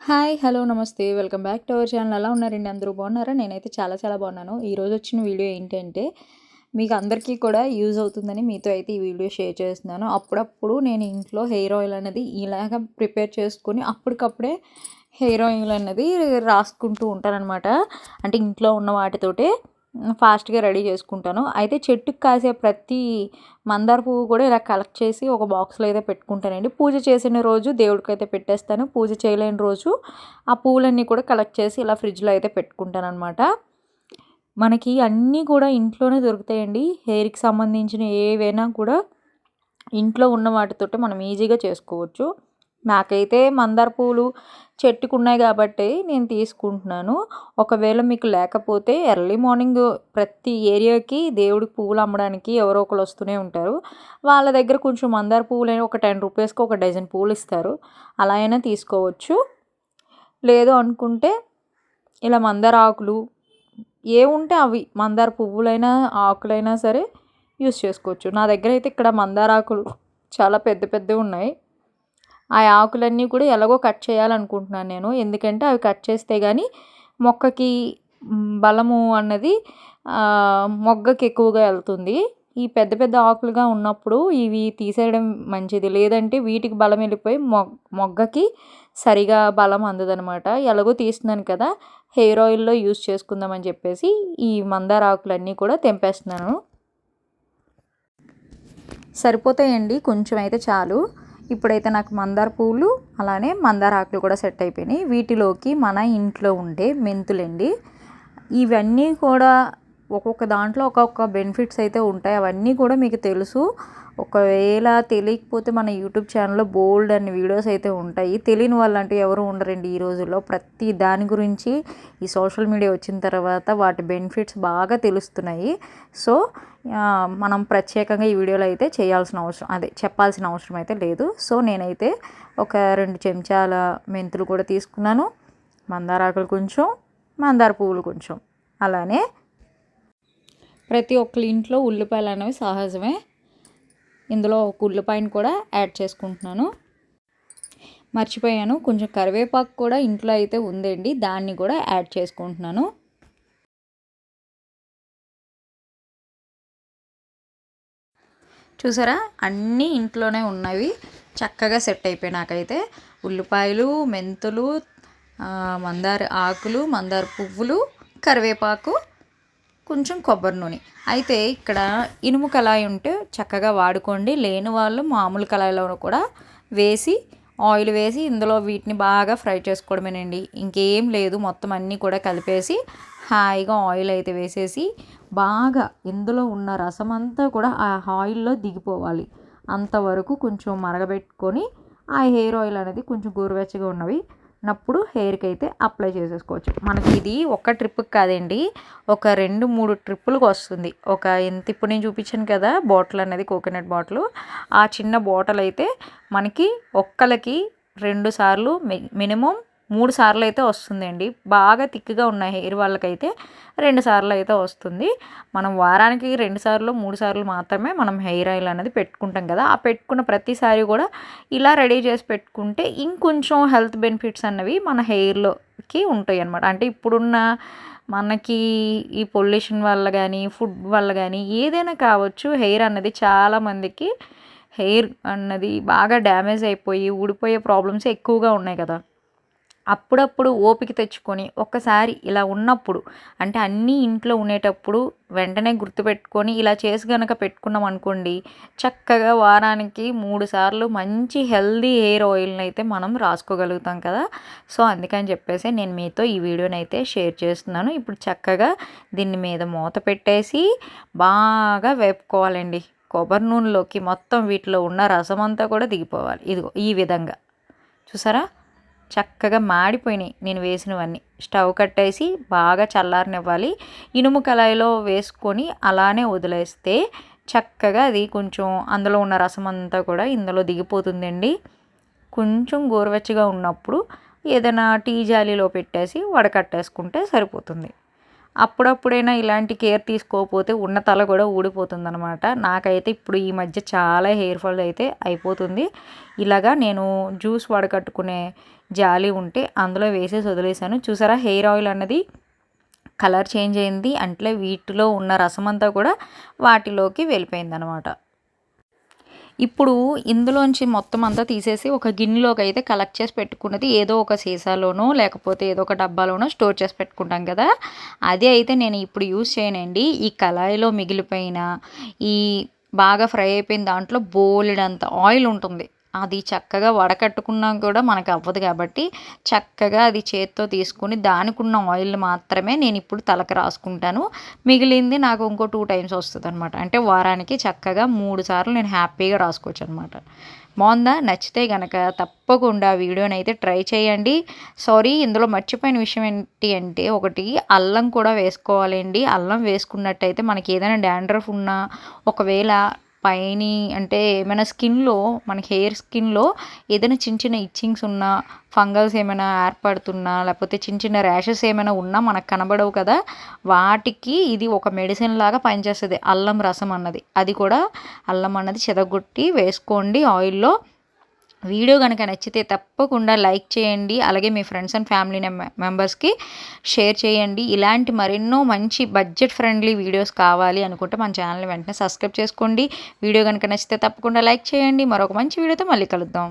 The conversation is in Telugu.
హాయ్ హలో నమస్తే. Welcome back to our channel. ఎలా ఉన్నారండి? అందరూ బాగున్నారా? నేనైతే చాలా చాలా బాగున్నాను. ఈరోజు వచ్చిన వీడియో ఏంటంటే మీకు అందరికీ కూడా యూజ్ అవుతుందని మీతో అయితే ఈ వీడియో షేర్ చేస్తున్నాను. అప్పుడప్పుడు నేను ఇంట్లో హెయిర్ ఆయిల్ అనేది ఇలాగ ప్రిపేర్ చేసుకొని అప్పటికప్పుడే హెయిర్ ఆయిల్ అనేది రాసుకుంటూ ఉంటానన్నమాట. అంటే ఇంట్లో ఉన్న వాటితోటే ఫాస్ట్గా రెడీ చేసుకుంటాను. అయితే చెట్టుకు కాసే ప్రతి మందార పువ్వు కూడా ఇలా కలెక్ట్ చేసి ఒక బాక్స్లో అయితే పెట్టుకుంటానండి. పూజ చేసిన రోజు దేవుడికి అయితే పెట్టేస్తాను. పూజ చేయలేని రోజు ఆ పువ్వులన్నీ కూడా కలెక్ట్ చేసి ఇలా ఫ్రిడ్జ్లో అయితే పెట్టుకుంటాను అనమాట మనకి అన్నీ కూడా ఇంట్లోనే దొరుకుతాయండి. హెయిర్కి సంబంధించిన ఏవైనా కూడా ఇంట్లో ఉన్న వాటితోటే మనం ఈజీగా చేసుకోవచ్చు. నాకైతే మందార పూలు చెట్టుకు ఉన్నాయి కాబట్టి నేను తీసుకుంటున్నాను. ఒకవేళ మీకు లేకపోతే ఎర్లీ మార్నింగ్ ప్రతి ఏరియాకి దేవుడికి పువ్వులు అమ్మడానికి ఎవరో ఒకరు వస్తూనే ఉంటారు. వాళ్ళ దగ్గర కొంచెం మందార పువ్వులు ఒక టెన్ రూపీస్కి ఒక డజన్ పూలు ఇస్తారు. అలా అయినా తీసుకోవచ్చు. లేదు అనుకుంటే ఇలా మందార ఆకులు ఏముంటే అవి మందార పువ్వులైనా ఆకులైనా సరే యూస్ చేసుకోవచ్చు. నా దగ్గర అయితే ఇక్కడ మందార ఆకులు చాలా పెద్ద పెద్దవి ఉన్నాయి. ఆ ఆకులన్నీ కూడా ఎలాగో కట్ చేయాలనుకుంటున్నాను నేను. ఎందుకంటే అవి కట్ చేస్తే కానీ మొక్కకి బలము అన్నది మొగ్గకి ఎక్కువగా వెళ్తుంది. ఈ పెద్ద పెద్ద ఆకులుగా ఉన్నప్పుడు ఇవి తీసేయడం మంచిది. లేదంటే వీటికి బలం వెళ్ళిపోయి మొగ్గకి సరిగా బలం అందదనమాట. ఎలాగో తీస్తున్నాను కదా హెయిర్ ఆయిల్లో యూస్ చేసుకుందామని చెప్పేసి ఈ మందార ఆకులన్నీ కూడా తెంపేస్తున్నాను. సరిపోతాయండి? కొంచెం అయితే చాలు. ఇప్పుడైతే నాకు మందార పువ్వులు అలానే మందార ఆకులు కూడా సెట్ అయిపోయినాయి. వీటిలోకి మన ఇంట్లో ఉండే మెంతులండి. ఇవన్నీ కూడా ఒక్కొక్క దాంట్లో ఒక్కొక్క బెనిఫిట్స్ అయితే ఉంటాయి. అవన్నీ కూడా మీకు తెలుసు. ఒకవేళ తెలియకపోతే మన యూట్యూబ్ ఛానల్లో బోల్డ్ అన్ని వీడియోస్ అయితే ఉంటాయి. తెలియని వాళ్ళంటూ ఎవరు ఉండరండి ఈ రోజుల్లో. ప్రతి దాని గురించి ఈ సోషల్ మీడియా వచ్చిన తర్వాత వాటి బెనిఫిట్స్ బాగా తెలుస్తున్నాయి. సో మనం ప్రత్యేకంగా ఈ వీడియోలో అయితే చేయాల్సిన అవసరం అదే చెప్పాల్సిన అవసరం అయితే లేదు. సో నేనైతే ఒక రెండు చెంచాల మెంతులు కూడా తీసుకున్నాను. మందార ఆకులు కొంచెం మందార పువ్వులు కొంచెం. అలానే ప్రతి ఒక్కరి ఇంట్లో ఉల్లిపాయలు అనేవి సహజమే. ఇందులో ఒక ఉల్లిపాయను కూడా యాడ్ చేసుకుంటున్నాను. మర్చిపోయాను. కొంచెం కరివేపాకు కూడా ఇంట్లో అయితే ఉందండి. దాన్ని కూడా యాడ్ చేసుకుంటున్నాను. చూసారా? అన్నీ ఇంట్లోనే ఉన్నవి. చక్కగా సెట్ అయిపోయి నాకైతే. ఉల్లిపాయలు మెంతులు మందార ఆకులు మందార పువ్వులు కరివేపాకు కొంచెం కొబ్బరి నూనె. అయితే ఇక్కడ ఇనుము కళాయి ఉంటే చక్కగా వాడుకోండి. లేని వాళ్ళు మామూలు కళాయిలో కూడా వేసి ఆయిల్ వేసి ఇందులో వీటిని బాగా ఫ్రై చేసుకోవడమేనండి. ఇంకేం లేదు మొత్తం అన్నీ కూడా కలిపేసి హాయిగా ఆయిల్ అయితే వేసేసి బాగా ఇందులో ఉన్న రసం అంతా కూడా ఆ ఆయిల్లో దిగిపోవాలి. అంతవరకు కొంచెం మరగబెట్టుకొని ఆ హెయిర్ ఆయిల్ అనేది కొంచెం గోరువెచ్చగా ఉన్నవి నప్పుడు హెయిర్కి అయితే అప్లై చేసేసుకోవచ్చు. మనకి ఇది ఒక ట్రిప్కి కాదండి. ఒక రెండు మూడు ట్రిప్పులకు వస్తుంది. ఒక ఎంత ఇప్పుడు నేను చూపించాను కదా బాటిల్ అనేది కోకోనట్ బాటిల్. ఆ చిన్న బాటిల్ అయితే మనకి ఒక్కలకి రెండు సార్లు మినిమం మూడు సార్లు అయితే వస్తుందండి. బాగా థిక్గా ఉన్న హెయిర్ వాళ్ళకైతే రెండు సార్లు అయితే వస్తుంది. మనం వారానికి రెండు సార్లు మూడు సార్లు మాత్రమే మనం హెయిర్ ఆయిల్ అనేది పెట్టుకుంటాం కదా. ఆ పెట్టుకున్న ప్రతిసారి కూడా ఇలా రెడీ చేసి పెట్టుకుంటే ఇంకొంచెం హెల్త్ బెనిఫిట్స్ అన్నవి మన హెయిర్లోకి ఉంటాయి అనమాట అంటే ఇప్పుడున్న మనకి ఈ పొల్యూషన్ వల్ల కానీ ఫుడ్ వల్ల కానీ ఏదైనా కావచ్చు హెయిర్ అన్నది చాలామందికి హెయిర్ అన్నది బాగా డ్యామేజ్ అయిపోయి ఊడిపోయే ప్రాబ్లమ్స్ ఎక్కువగా ఉన్నాయి కదా. అప్పుడప్పుడు ఓపిక తెచ్చుకొని ఒక్కసారి ఇలా ఉన్నప్పుడు అంటే అన్నీ ఇంట్లో ఉండేటప్పుడు వెంటనే గుర్తుపెట్టుకొని ఇలా చేసి కనుక పెట్టుకున్నాం అనుకోండి చక్కగా వారానికి మూడు సార్లు మంచి హెల్దీ హెయిర్ ఆయిల్ని అయితే మనం రాసుకోగలుగుతాం కదా. సో అందుకని చెప్పేసి నేను మీతో ఈ వీడియోని అయితే షేర్ చేస్తున్నాను. ఇప్పుడు చక్కగా దీని మీద మూత పెట్టేసి బాగా వేపుకోవాలండి. కొబ్బరి నూనెలోకి మొత్తం వీటిలో ఉన్న రసం అంతా కూడా దిగిపోవాలి. ఇదిగో ఈ విధంగా. చూసారా? చక్కగా మాడిపోయినాయి నేను వేసినవన్నీ. స్టవ్ కట్టేసి బాగా చల్లారనివ్వాలి. ఇనుము కళాయిలో వేసుకొని అలానే వదిలేస్తే చక్కగా అది కొంచెం అందులో ఉన్న రసం అంతా కూడా ఇందులో దిగిపోతుందండి. కొంచెం గోరువెచ్చగా ఉన్నప్పుడు ఏదైనా టీ జాలీలో పెట్టేసి వడకట్టేసుకుంటే సరిపోతుంది. అప్పుడప్పుడైనా ఇలాంటి కేర్ తీసుకోకపోతే ఉన్న తల కూడా ఊడిపోతుంది అనమాట నాకైతే ఇప్పుడు ఈ మధ్య చాలా హెయిర్ ఫాల్ అయితే అయిపోతుంది. ఇలాగా నేను జ్యూస్ వడకట్టుకునే జాలి ఉంటే అందులో వేసేసి వదిలేసాను చూసారా? హెయిర్ ఆయిల్ అన్నది కలర్ చేంజ్ అయింది. అంటే వీటిలో ఉన్న రసం అంతా కూడా వాటిలోకి వెళ్ళిపోయింది అనమాట ఇప్పుడు ఇందులోంచి మొత్తం అంతా తీసేసి ఒక గిన్నెలోకి అయితే కలెక్ట్ చేసి పెట్టుకున్నది ఏదో ఒక సీసాలోనో లేకపోతే ఏదో ఒక డబ్బాలోనో స్టోర్ చేసి పెట్టుకుంటాం కదా. అదే అయితే నేను ఇప్పుడు యూస్ చేయనండి. ఈ కళాయిలో మిగిలిపోయిన ఈ బాగా ఫ్రై అయిపోయిన దాంట్లో బోలెడంత ఆయిల్ ఉంటుంది. అది చక్కగా వడకట్టుకున్నా కూడా మనకు అవ్వదు కాబట్టి చక్కగా అది చేత్తో తీసుకుని దానికి ఉన్న ఆయిల్ మాత్రమే నేను ఇప్పుడు తలకు రాసుకుంటాను. మిగిలింది నాకు ఇంకో టూ టైమ్స్ వస్తుంది అనమాట అంటే వారానికి చక్కగా మూడు సార్లు నేను హ్యాపీగా రాసుకోవచ్చు అనమాట బాగుందా? నచ్చితే కనుక తప్పకుండా వీడియోని అయితే ట్రై చేయండి. సారీ ఇందులో మర్చిపోయిన విషయం ఏంటి అంటే ఒకటి అల్లం కూడా వేసుకోవాలండి. అల్లం వేసుకున్నట్టయితే మనకి ఏదైనా డాండ్రఫ్ ఉన్నా ఒకవేళ పైన అంటే ఏమైనా స్కిన్లో మన హెయిర్ స్కిన్లో ఏదైనా చిన్న చిన్న ఇచ్చింగ్స్ ఉన్నా ఫంగల్స్ ఏమైనా ఏర్పడుతున్నా లేకపోతే చిన్న చిన్న ర్యాషెస్ ఏమైనా ఉన్నా మనకు కనబడవు కదా వాటికి ఇది ఒక మెడిసిన్ లాగా పనిచేస్తుంది. అల్లం రసం అన్నది. అది కూడా అల్లం అన్నది చెదగొట్టి వేసుకోండి ఆయిల్లో. వీడియో కనుక నచ్చితే తప్పకుండా లైక్ చేయండి. అలాగే మీ ఫ్రెండ్స్ అండ్ ఫ్యామిలీ మెంబర్స్కి షేర్ చేయండి. ఇలాంటి మరెన్నో మంచి బడ్జెట్ ఫ్రెండ్లీ వీడియోస్ కావాలి అనుకుంటే మన ఛానల్ని వెంటనే సబ్స్క్రైబ్ చేసుకోండి. వీడియో కనుక నచ్చితే తప్పకుండా లైక్ చేయండి. మరొక మంచి వీడియోతో మళ్ళీ కలుద్దాం.